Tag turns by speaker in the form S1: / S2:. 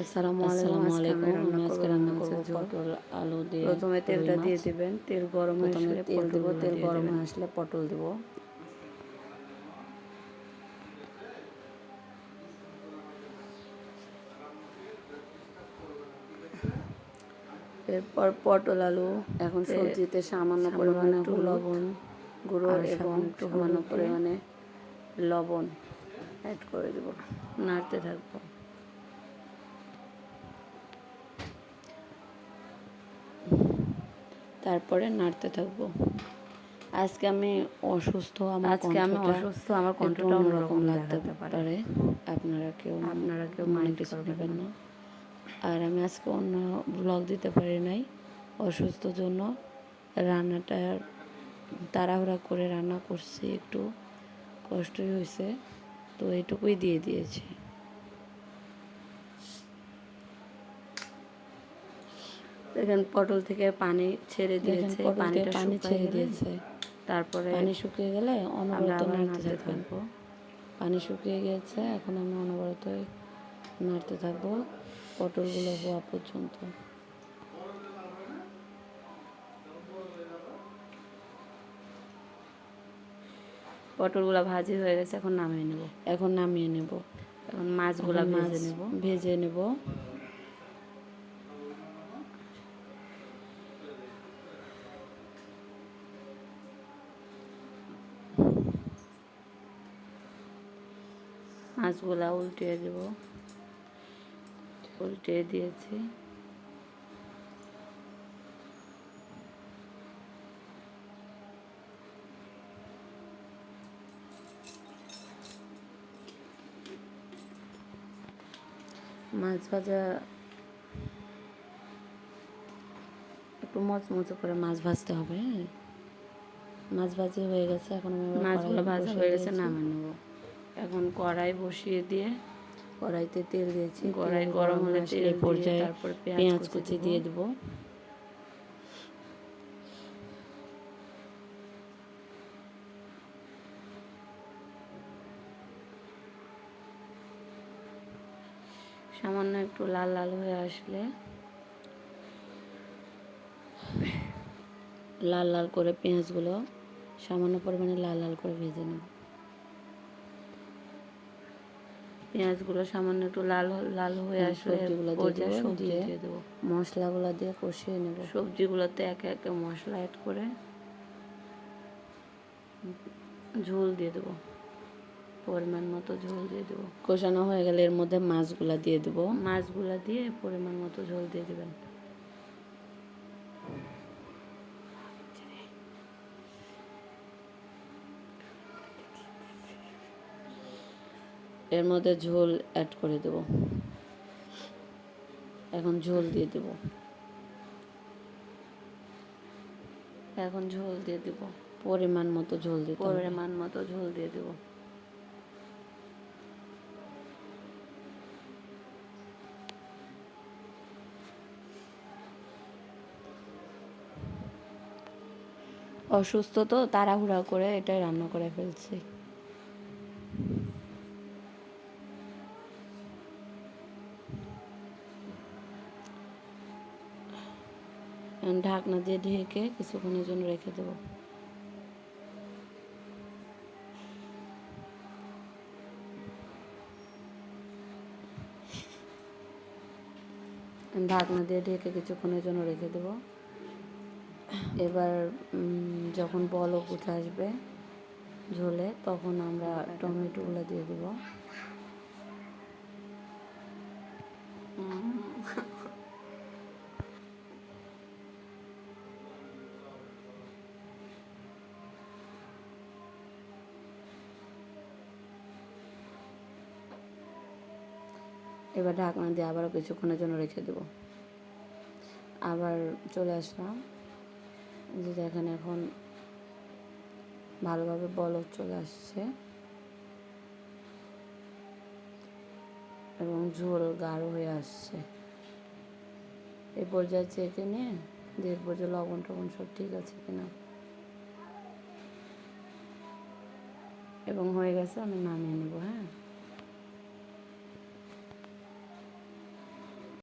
S1: আসসালামু আলাইকুম। আমি আজকে রান্না করব পটল আলু দিয়ে
S2: প্রথমে তেলটা দিয়ে দিবেন। তেল গরম হয়ে আসলে
S1: তেল দিব তেল গরম হয়ে আসলে পটল দিব।
S2: এরপর পটল আলু
S1: এখন সবজিতে সামান্য পরিমাণে
S2: লবণ গুঁড়ো এবং
S1: সামান্য
S2: পরিমাণে লবণ অ্যাড করে দেব। নাড়তে থাকব। তারপরে নাড়তে থাকব।
S1: আজকে আমি অসুস্থ আমার
S2: আজকে আমি অসুস্থ আমার কণ্ঠটা
S1: অন্যরকম লাগতে
S2: পারে।
S1: আপনারা কেউ
S2: আপনারা কেউ
S1: মনে কিছু নেবেন না। আর আমি আজকে অন্য ব্লগ দিতে পারি নাই। অসুস্থ জন্য রান্নাটা তাড়াহুড়া করে রান্না করছি একটু। কষ্টই হয়েছে তো এটুকুই দিয়ে দিয়েছি।
S2: দেখেন পটল থেকে পানি ছেড়ে দিয়েছে পানিটা
S1: পানি ছেড়ে দিয়েছে।
S2: তারপরে
S1: পানি শুকিয়ে গেলে অনবরত নাড়তে
S2: থাকব।
S1: পানি শুকিয়ে গিয়েছে এখন আমি অনবরত নাড়তে থাকব পটলগুলো হওয়া পর্যন্ত।
S2: পটলগুলা ভাজি হয়ে গেছে এখন নামিয়ে নেব।
S1: এখন নামিয়ে নেব।
S2: এখন মাছগুলা ভেজে
S1: মাছ
S2: নেব।
S1: ভেজে নেব।
S2: মাছগুলা উল্টিয়ে দেব। উল্টিয়ে দিয়েছি। মাছ ভাজা
S1: একটু মচমচে করে মাছ ভাজতে হবে হ্যাঁ? মাছ ভাজি হয়ে গেছে এখন
S2: মাছগুলো ভাজা হয়ে গেছে। নামিয়ে নেব। এখন কড়াই বসিয়ে দিয়ে
S1: কড়াইতে তেল দিয়েছি
S2: কড়াই গরম হলে তেল
S1: পর্যায়ে
S2: তারপর পেঁয়াজ কুচি
S1: দিয়ে দেবো।
S2: সামান্য একটু লাল লাল হয়ে আসলে
S1: লাল লাল করে পেঁয়াজগুলো সামান্য পরিমাণে লাল লাল করে ভেজে নেব।
S2: পেঁয়াজগুলো সামান্য একটু লাল লাল হয়ে
S1: আসবে
S2: আসলে
S1: সবজিগুলো দিয়ে দেবো মশলাগুলো দিয়ে কষিয়ে নেব।
S2: সবজিগুলোতে একে একে মশলা অ্যাড করে ঝোল দিয়ে দেবো। পরিমাণ মতো ঝোল দিয়ে দেবো।
S1: কষানো হয়ে গেলে এর মধ্যে মাছগুলো দিয়ে দেবো।
S2: মাছগুলো দিয়ে পরিমাণ মতো ঝোল দিয়ে দেবেন।
S1: এর মধ্যে ঝোল অ্যাড করে দেব। এখন ঝোল দিয়ে দেব।
S2: এখন ঝোল দিয়ে দেবো।
S1: পরিমাণ মতো ঝোল দিতে
S2: পরিমাণ মতো ঝোল দিয়ে দেবো।
S1: অসুস্থ তো, তাড়াহুড়া করে এটাই রান্না করে ফেলছি। ঢাকনা দিয়ে ঢেকে কিছুক্ষণের জন্য রেখে দেবো। ঢাকনা দিয়ে ঢেকে কিছুক্ষণের জন্য রেখে দেবো। এবার যখন বলক উঠে আসবে ঝোলে, তখন আমরা টমেটোগুলো দিয়ে দেবো। এবার ঢাকনা দিয়ে আবারও কিছুক্ষণের জন্য রেখে দেবো। আবার চলে আসলাম। যে দেখেন এখন ভালোভাবে বলক চলে আসছে। এবং ঝোল গাঢ় হয়ে আসছে। এই পর্যায়ে চেকে নিয়ে দেখব যে লবণ টবণ সব ঠিক আছে কিনা। এবং হয়ে গেছে, আমি নামিয়ে নেব হ্যাঁ?